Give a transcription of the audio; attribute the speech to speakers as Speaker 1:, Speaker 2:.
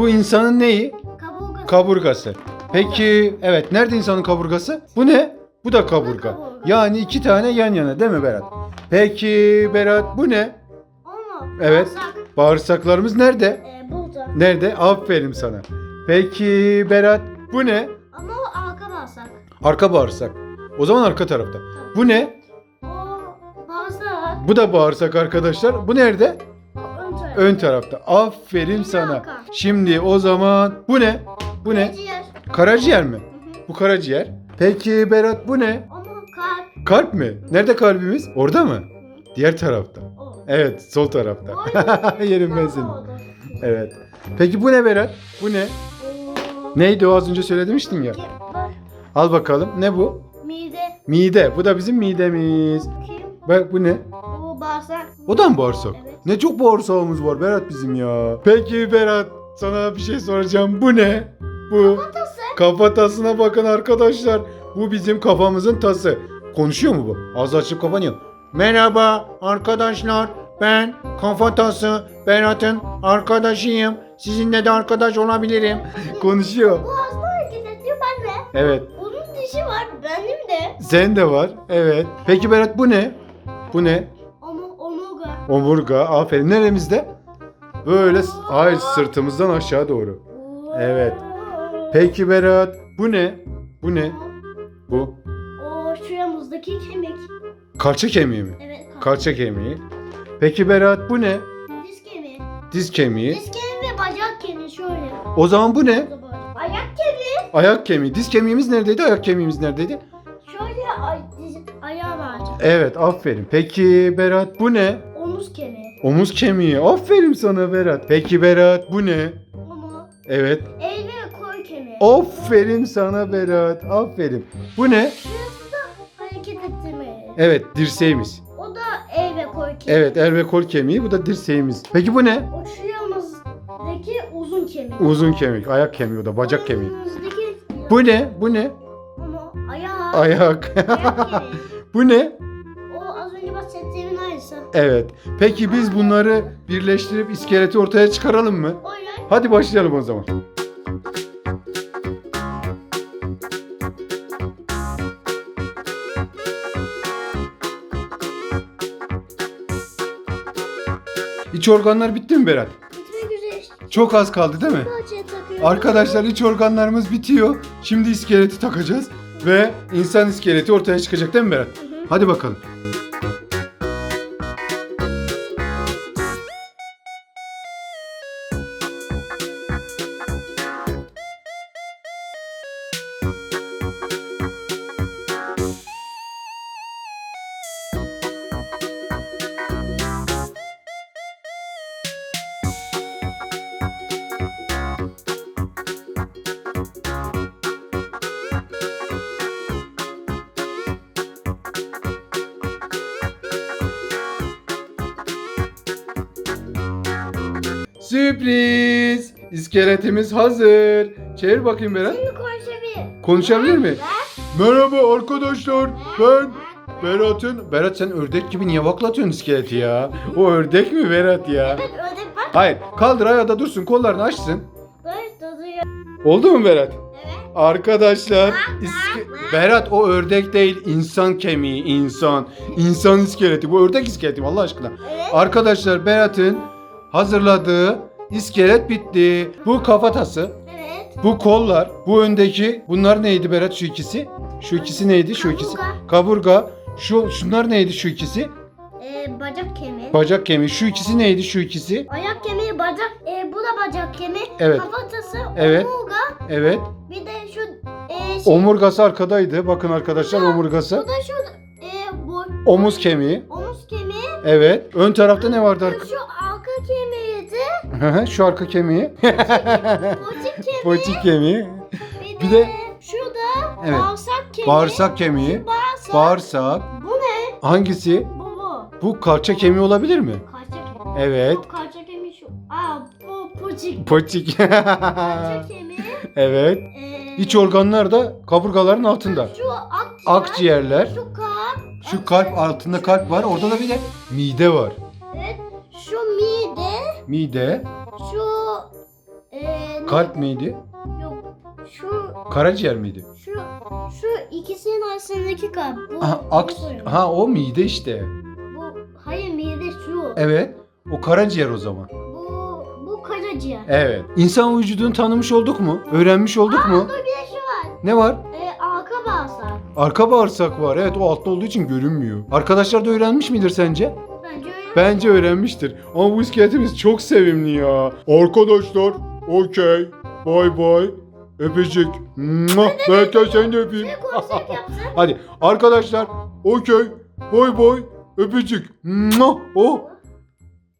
Speaker 1: Bu insanın neyi?
Speaker 2: Kaburga.
Speaker 1: Kaburgası. Peki evet nerede insanın kaburgası? Bu ne? Bu da kaburga.
Speaker 2: kaburga.
Speaker 1: Yani iki tane yan yana değil mi Berat? Peki Berat bu ne?
Speaker 2: Onu.
Speaker 1: Evet.
Speaker 2: Bağırsak,
Speaker 1: Bağırsaklarımız nerede?
Speaker 2: e, burada.
Speaker 1: Nerede? Aferin sana. Peki Berat bu ne?
Speaker 2: Ama o arka bağırsak.
Speaker 1: Arka bağırsak. O zaman arka tarafta. Bu ne?
Speaker 2: O bağırsak.
Speaker 1: Bu da bağırsak arkadaşlar. Bu nerede?
Speaker 2: O ön taraf.
Speaker 1: Ön tarafta. Aferin
Speaker 2: Yine
Speaker 1: sana.
Speaker 2: arka.
Speaker 1: Şimdi o zaman bu ne? Bu ne?
Speaker 2: Ciğer.
Speaker 1: Karaciğer mi? Bu karaciğer. Peki Berat bu ne?
Speaker 2: Ama kalp.
Speaker 1: Kalp mi? Nerede kalbimiz? Orada mı? Diğer tarafta.
Speaker 2: O.
Speaker 1: Evet, sol tarafta. Yerim ben seni. Evet. Peki bu ne Berat? Bu ne? Neydi o az önce söylemiştin ya.
Speaker 2: Bak.
Speaker 1: Al bakalım. Ne bu?
Speaker 2: Mide.
Speaker 1: Mide. Bu da bizim midemiz.
Speaker 2: Kim?
Speaker 1: Bak bu ne?
Speaker 2: Bu bağırsak.
Speaker 1: O da mı bağırsak?
Speaker 2: Evet.
Speaker 1: Ne çok bağırsağımız var Berat bizim ya. Peki Berat sana bir şey soracağım. Bu ne? Bu
Speaker 2: Kafatası.
Speaker 1: kafatasına bakın arkadaşlar. Bu bizim kafamızın tası. Konuşuyor mu bu? Ağzı açıp kapanıyor. Merhaba arkadaşlar. Ben kafatası Berat'ın arkadaşıyım. Sizinle de arkadaş olabilirim. Konuşuyor.
Speaker 2: Bu hasta hareket ediyor ben de.
Speaker 1: Evet.
Speaker 2: Onun dişi var benim de.
Speaker 1: Sen de var. Evet. Peki Berat bu ne? Bu ne?
Speaker 2: Ama omurga.
Speaker 1: Omurga. Aferin. Neremizde? Böyle hayır sırtımızdan aşağı doğru. Evet. Peki Berat bu ne? Bu ne? Bu
Speaker 2: O şuramızdaki kemik.
Speaker 1: kalça kemiği mi?
Speaker 2: Evet.
Speaker 1: Kalça kemiği. Peki Berat bu ne?
Speaker 2: Diz kemiği.
Speaker 1: Diz kemiği.
Speaker 2: Diz kemiği ve bacak kemiği şöyle.
Speaker 1: O zaman bu ne?
Speaker 2: Ayak kemiği.
Speaker 1: Ayak kemiği. Diz kemiğimiz neredeydi? Ayak kemiğimiz neredeydi?
Speaker 2: Şöyle ay, diz, ayağı var.
Speaker 1: Evet, aferin. Peki Berat bu ne?
Speaker 2: Omuz kemiği.
Speaker 1: Omuz kemiği. Aferin sana Berat. Peki Berat bu ne?
Speaker 2: Omuz.
Speaker 1: Evet.
Speaker 2: El ve kol kemiği.
Speaker 1: Aferin sana Berat. Aferin. Bu ne?
Speaker 2: Şurası da hareket ettirmeyi.
Speaker 1: Evet, dirseğimiz.
Speaker 2: O da el ve kol kemiği.
Speaker 1: Evet, el ve kol kemiği. Bu da dirseğimiz. Peki bu ne?
Speaker 2: O şuramızdaki uzun kemik.
Speaker 1: Uzun kemik, ayak kemiği o da, bacak kemiği. Bu ne? Bu ne?
Speaker 2: Ama ayağı.
Speaker 1: Ayak.
Speaker 2: Ayak kemiği.
Speaker 1: bu ne? Evet. Peki biz bunları birleştirip iskeleti ortaya çıkaralım mı?
Speaker 2: O yüzden
Speaker 1: Hadi başlayalım o zaman. İç organlar bitti mi Berat?
Speaker 2: bitmek üzere.
Speaker 1: Çok az kaldı değil mi?
Speaker 2: Takıyorum.
Speaker 1: Arkadaşlar iç organlarımız bitiyor. Şimdi iskeleti takacağız ve insan iskeleti ortaya çıkacak değil mi Berat? Hadi bakalım. Sürpriz! İskeletimiz hazır. Çevir bakayım Berat.
Speaker 2: Şimdi konuşabilir.
Speaker 1: Konuşabilir mi? Merhaba arkadaşlar. Ben Berat'ın... Berat sen ördek gibi niye vaklatıyorsun iskeleti ya? O ördek mi Berat ya?
Speaker 2: Evet ördek bak.
Speaker 1: Hayır. Kaldır ayağda dursun. Kollarını açsın.
Speaker 2: Böyle duruyor.
Speaker 1: Oldu mu Berat?
Speaker 2: Evet.
Speaker 1: Arkadaşlar iske- Berat o ördek değil insan kemiği insan insan iskeleti bu ördek iskeleti mi Allah aşkına
Speaker 2: Evet.
Speaker 1: Arkadaşlar Berat'ın hazırladığı iskelet bitti bu kafatası
Speaker 2: Evet.
Speaker 1: bu kollar bu öndeki bunlar neydi Berat şu ikisi şu ikisi neydi şu ikisi
Speaker 2: Kaburga.
Speaker 1: kaburga şu şunlar neydi şu ikisi
Speaker 2: Ee, bacak kemiği.
Speaker 1: bacak kemiği şu ikisi neydi şu ikisi
Speaker 2: Ayak kemiği, bacak, e, bu da bacak kemiği.
Speaker 1: Evet.
Speaker 2: Kafatası,
Speaker 1: Evet.
Speaker 2: omurga,
Speaker 1: evet
Speaker 2: bir de şu e, şey,
Speaker 1: omurgası arkadaydı bakın arkadaşlar
Speaker 2: Bu
Speaker 1: omurgası
Speaker 2: bu da şu e, bu
Speaker 1: omuz kemiği
Speaker 2: omuz kemiği.
Speaker 1: Evet. Ön tarafta ne vardı arka?
Speaker 2: şu
Speaker 1: Şu arka kemiği.
Speaker 2: Potik kemiği. Bir,
Speaker 1: bir
Speaker 2: de,
Speaker 1: de-
Speaker 2: şurada
Speaker 1: Evet.
Speaker 2: bağırsak kemiği.
Speaker 1: Bağırsak kemiği.
Speaker 2: Bağırsak.
Speaker 1: Bağırsak.
Speaker 2: Bu ne?
Speaker 1: Hangisi?
Speaker 2: Bu bu.
Speaker 1: Bu kalça kemiği olabilir mi?
Speaker 2: Kalça kemiği.
Speaker 1: Evet.
Speaker 2: Bu kalça kemiği şu. Aa bu potik.
Speaker 1: Potik.
Speaker 2: Kalça kemiği.
Speaker 1: evet.
Speaker 2: E,
Speaker 1: İç organlar da kaburgaların altında.
Speaker 2: Şu akciğer.
Speaker 1: Akciğerler.
Speaker 2: Şu kalp.
Speaker 1: Şu kalp altında kalp var. Orada da bir de mide var.
Speaker 2: Evet. Mide.
Speaker 1: Mide.
Speaker 2: Şu e,
Speaker 1: Kalp miydi?
Speaker 2: Yok. Şu
Speaker 1: Karaciğer miydi?
Speaker 2: şu şu ikisinin arasındaki kalp. Bu,
Speaker 1: Aha, aks ha o mide işte.
Speaker 2: Bu hayır mide şu.
Speaker 1: Evet. O karaciğer o zaman.
Speaker 2: Bu bu karaciğer.
Speaker 1: Evet. İnsan vücudunu tanımış olduk mu? Öğrenmiş olduk mu?
Speaker 2: Dur bir de şu var.
Speaker 1: Ne var?
Speaker 2: Ee, arka bağırsak.
Speaker 1: Arka bağırsak var. Evet o altta olduğu için görünmüyor. Arkadaşlar da öğrenmiş midir sence?
Speaker 2: Bence
Speaker 1: öğrenmiştir. Ama bu iskeletimiz çok sevimli ya. Arkadaşlar okey. Bay bay. Öpecek. Mua. Seni de öpeyim.
Speaker 2: Yapsın.
Speaker 1: Hadi arkadaşlar okey. Bay bay. Mua. Oh.